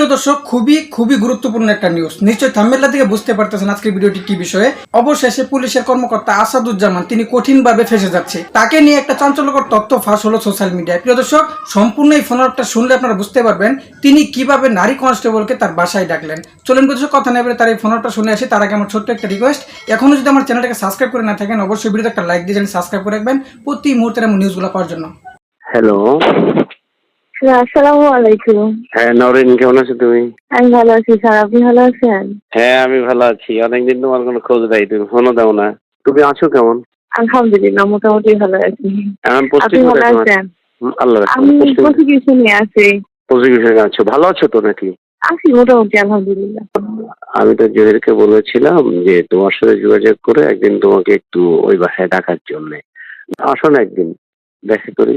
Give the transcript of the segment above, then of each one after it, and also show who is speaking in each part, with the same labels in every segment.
Speaker 1: প্রিয় দর্শক, খুবই খুবই গুরুত্বপূর্ণ একটা নিউজ নিশ্চয়ই থাম্বেলা থেকে বুঝতে পারতেছেন আজকের ভিডিওটি কি বিষয়ে। অবশেষে পুলিশের কর্মকর্তা আসাদুজ্জামান, তিনি কঠিনভাবে ফেসে যাচ্ছে। তাকে নিয়ে একটা চাঞ্চল্যকর তথ্য ফাঁস হলো সোশ্যাল মিডিয়ায় প্রিয় দর্শক, সম্পূর্ণ এই ফোনটা শুনলে আপনারা বুঝতে পারবেন, তিনি কীভাবে নারী কনস্টেবলকে তার বাসায় ডাকলেন। চলুন দর্শক, কথা নেবে তার এই ফোনটা শুনে আসি। তার আগে আমার ছোট্ট একটা রিকোয়েস্ট এখনও যদি আমার চ্যানেলটাকে সাবস্ক্রাইব করে না থাকেন, অবশ্যই ভিডিওতে একটা লাইক দিয়ে সাবস্ক্রাইব করে রাখবেন। প্রতি মুহূর্তে এমন নিউজগুলো পাওয়ার জন্য।
Speaker 2: হ্যালো
Speaker 3: আসসালামু আলাইকুম।
Speaker 2: হ্যাঁ নরেন কেমন আছো তুমি?
Speaker 3: আমি ভালো আছি স্যার আপনি ভালো আছেন?
Speaker 2: হ্যাঁ আমি ভালো আছি। অনেকদিন তোমার কোনো খোঁজ নাই তুমি ফোনও দাও না। তুমি আছো কেমন?
Speaker 3: আলহামদুলিল্লাহ মোটামুটি ভালো আছি। আপনি ভালো আছেন?
Speaker 2: আল্লাহ
Speaker 3: আমি প্রসিকিউশনে আছি।
Speaker 2: প্রসিকিউশনে আছো। ভালো আছো তো নাকি?
Speaker 3: আছি মোটামুটি আলহামদুলিল্লাহ।
Speaker 2: আমি তো জহিরকে বলেছিলাম যে তোমার সাথে যোগাযোগ করে একদিন তোমাকে একটু ওই বাসায় ডাকার জন্য। আসো না একদিন দেখা করি।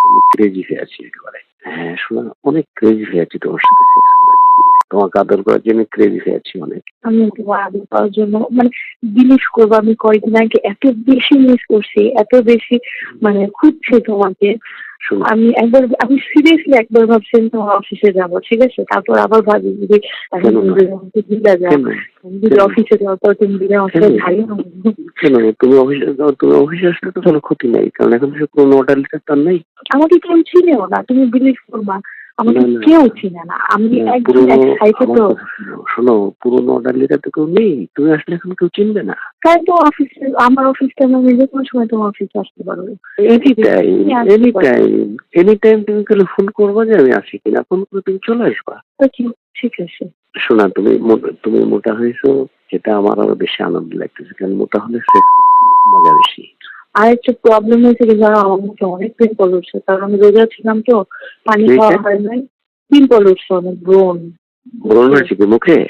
Speaker 2: ক্রেজি হয়ে আছি একেবারে। হ্যাঁ শোনো অনেক ক্রেজি হয়ে আছি তোমার সাথে সেক্স করার জন্য। তোমাকে আদর করার জন্য ক্রেজি হয়ে আছি অনেক।
Speaker 3: আমি তোমার আদর পাওয়ার জন্য মানে বিলিভ করব আমি কয়েকদিন আগে এত বেশি মিস করছি এত বেশি মানে খুঁজছি তোমাকে। আমি একবার আমি সিরিয়াসলি একবার ভাবছি তোমার অফিসে যাব ঠিক আছে? তারপর আবার ভাবি যে এখন যদি আমাকে দিলা যাও
Speaker 2: কেন
Speaker 3: তুমি যদি
Speaker 2: কেন?
Speaker 3: অফিসে যাও তো তুমি দিলে আমার সাথে
Speaker 2: কেন?
Speaker 3: ভারী হবে।
Speaker 2: কেন তুমি অফিসে যাও তুমি অফিসে আসলে তো কোনো ক্ষতি নাই কারণ এখন তো কোনো অর্ডার তার নাই
Speaker 3: আমাকে কেউ চিনেও না তুমি বিলিভ করবা আমাকে
Speaker 2: না, না।
Speaker 3: কেউ চিনে না আমি একদম
Speaker 2: পুরোনো
Speaker 3: এক্সাইটেড তো
Speaker 2: শোনো, শোনো অর্ডার লেটার তো কেউ নেই তুমি আসলে এখন কেউ চিনবে না
Speaker 3: তাই তো অফিসে আমার অফিসটা আমি যে কোনো সময় তোমার অফিসে আসতে পারব
Speaker 2: any time any time any time তুমি তাহলে ফোন করবা যে আমি আসি কিনা ফোন করে তুমি চলে আসবা
Speaker 3: ঠিক আছে।
Speaker 2: শোনা তুমি তুমি মোটা হয়েছো যেটা আমার আরও বেশি আনন্দ লাগতেছে কারণ মোটা হলে সেক্স করতে মজা বেশি।
Speaker 3: আর একটা প্রবলেম হয়েছে কি জানো আমার মুখে অনেক পিম্পল উঠছে কারণ আমি রোজা ছিলাম তো পানি খাওয়া হয় নাই। পিম্পল উঠছে অনেক ব্রণ।
Speaker 2: ব্রণ হয়েছে কি মুখে?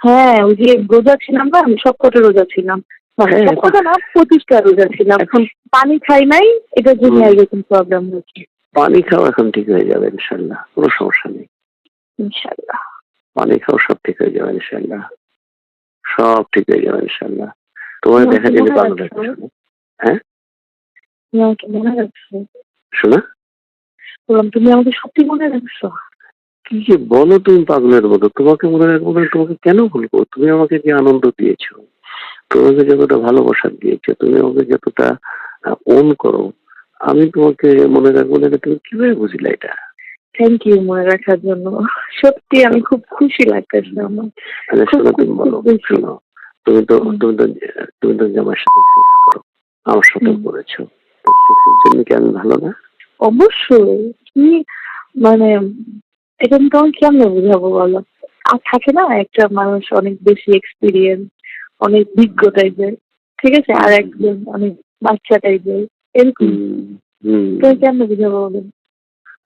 Speaker 3: হ্যাঁ ওই যে রোজা ছিলাম না আমি সব কটা রোজা ছিলাম। মানে
Speaker 2: হ্যাঁ,
Speaker 3: সব কটা না পঁচিশটা রোজা ছিলাম।
Speaker 2: এখন
Speaker 3: পানি খাই নাই এটার জন্য এরকম প্রবলেম হচ্ছে।
Speaker 2: পানি খাওয়া এখন ঠিক হয়ে যাবে ইনশাল্লাহ কোনো সমস্যা নেই।
Speaker 3: ইনশাল্লাহ।
Speaker 2: পানি খাওয়া সব ঠিক হয়ে যাবে ইনশাল্লাহ সব ঠিক হয়ে যাবে ইনশাল্লাহ তোমার দেখা
Speaker 3: মনে মনে
Speaker 2: শোনা।
Speaker 3: বললাম তুমি আমাকে সত্যি মনে রাখছো?
Speaker 2: কি যে বলো তুমি পাগলের মতো? তোমাকে মনে রাখব না তোমাকে কেন বলব? তুমি আমাকে যে আনন্দ দিয়েছ তোমাকে যতটা ভালোবাসা দিয়েছ তুমি আমাকে যতটা ওন করো আমি তোমাকে মনে রাখব না তুমি কীভাবে বুঝলে এটা?
Speaker 3: থ্যাংক ইউ মনে রাখার জন্য। সত্যি আমি খুব খুশি লাগতেছে আমার।
Speaker 2: আচ্ছা তুমি তো তুমি তো তুমি তো জামার সাথে সেক্স করো আমার সাথে করেছ। সেক্সের জন্য কি আমি ভালো না?
Speaker 3: অবশ্যই। মানে এটা আমি তোমাকে কেমন বুঝাবো বলো? আর থাকে না একটা মানুষ অনেক বেশি এক্সপিরিয়েন্স অনেক বিজ্ঞ টাইপের ঠিক আছে? আর একজন অনেক বাচ্চা টাইপের এরকম। তুমি কেমন বুঝাবো বলো?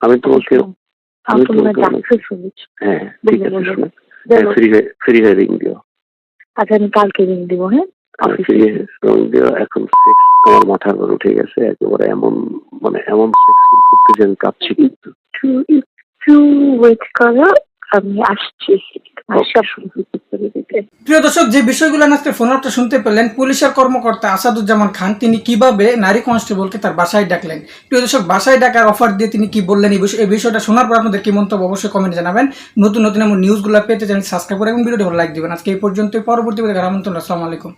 Speaker 2: আমি তোমাকে
Speaker 3: আমি
Speaker 2: আমি
Speaker 3: তো হয়
Speaker 2: তোমাকে হ্যাঁ ঠিক
Speaker 3: বলো,
Speaker 2: আছে
Speaker 3: বলো।
Speaker 2: শোনো
Speaker 3: বলো।
Speaker 2: ফ্রি ফ্রি হেয়ারিং দিও।
Speaker 3: আচ্ছা আমি কালকে রিং দিব হ্যাঁ?
Speaker 2: ফ্রি দিও। এখন সেক্স আমার মাথার উপর উঠে গেছে একেবারে এমন মানে এমন সেক্স করতে যে আমি কাঁপছি কিন্তু।
Speaker 3: একটু একটু ওয়েট করো আমি আসছি।
Speaker 1: প্রিয় দর্শক, যে বিষয়গুলো আজকে ফোন আপটা শুনতে পেলেন, পুলিশের কর্মকর্তা আসাদুজ্জামান খান, তিনি কীভাবে নারী কনস্টেবলকে তার বাসায় ডাকলেন? প্রিয় দর্শক, বাসায় ডাকার অফার দিয়ে তিনি কি বললেন? এই বিষয়- এই বিষয়টা শোনার পর আপনাদের কি মন্তব্য? অবশ্যই কমেন্টে জানাবেন। নতুন নতুন এমন নিউজগুলো পেতে চ্যানেল সাবস্ক্রাইব করে এবং ভিডিওটি ভালো লাইক দিবেন। আজকে এই পর্যন্ত পরবর্তী আমন্ত্রণ আসসালামু আলাইকুম।